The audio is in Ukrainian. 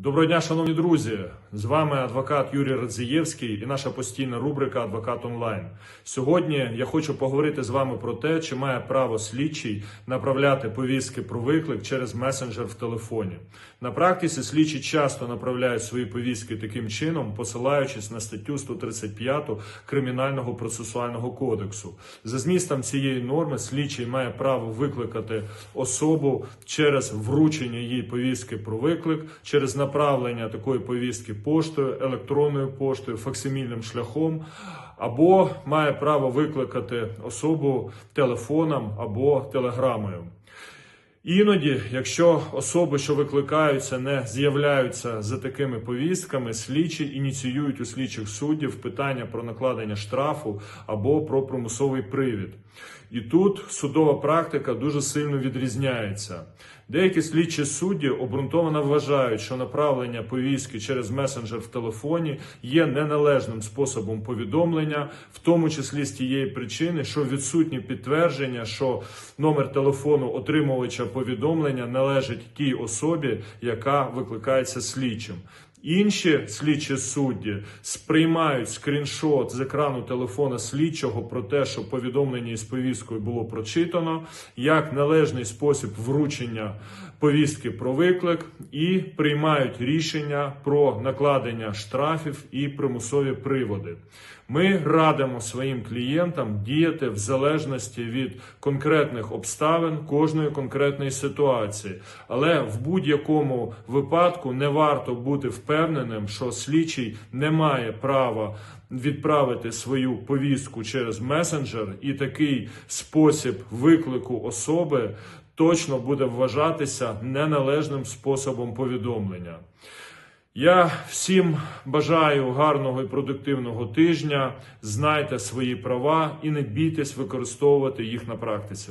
Доброго дня, шановні друзі! З вами адвокат Юрій Радзієвський і наша постійна рубрика Адвокат онлайн. Сьогодні я хочу поговорити з вами про те, чи має право слідчий направляти повістки про виклик через месенджер в телефоні. На практиці слідчі часто направляють свої повістки таким чином, посилаючись на статтю 135 Кримінального процесуального кодексу. За змістом цієї норми слідчий має право викликати особу через вручення їй повістки про виклик, через направлення такої повістки поштою, електронною поштою, факсимільним шляхом, або має право викликати особу телефоном або телеграмою. Іноді, якщо особи, що викликаються, не з'являються за такими повістками, слідчі ініціюють у слідчих суддів питання про накладення штрафу або про примусовий привід. І тут судова практика дуже сильно відрізняється. Деякі слідчі судді обґрунтовано вважають, що направлення повістки через месенджер в телефоні є неналежним способом повідомлення, в тому числі з тієї причини, що відсутні підтвердження, що номер телефону отримувача повідомлення належить тій особі, яка викликається слідчим. Інші слідчі судді сприймають скріншот з екрану телефона слідчого про те, що повідомлення із повісткою було прочитано, як належний спосіб вручення повістки про виклик, і приймають рішення про накладення штрафів і примусові приводи. Ми радимо своїм клієнтам діяти в залежності від конкретних обставин кожної конкретної ситуації, але в будь-якому випадку не варто бути впевненим, що слідчий не має права відправити свою повістку через месенджер, і такий спосіб виклику особи точно буде вважатися неналежним способом повідомлення. Я всім бажаю гарного і продуктивного тижня. Знайте свої права і не бійтесь використовувати їх на практиці.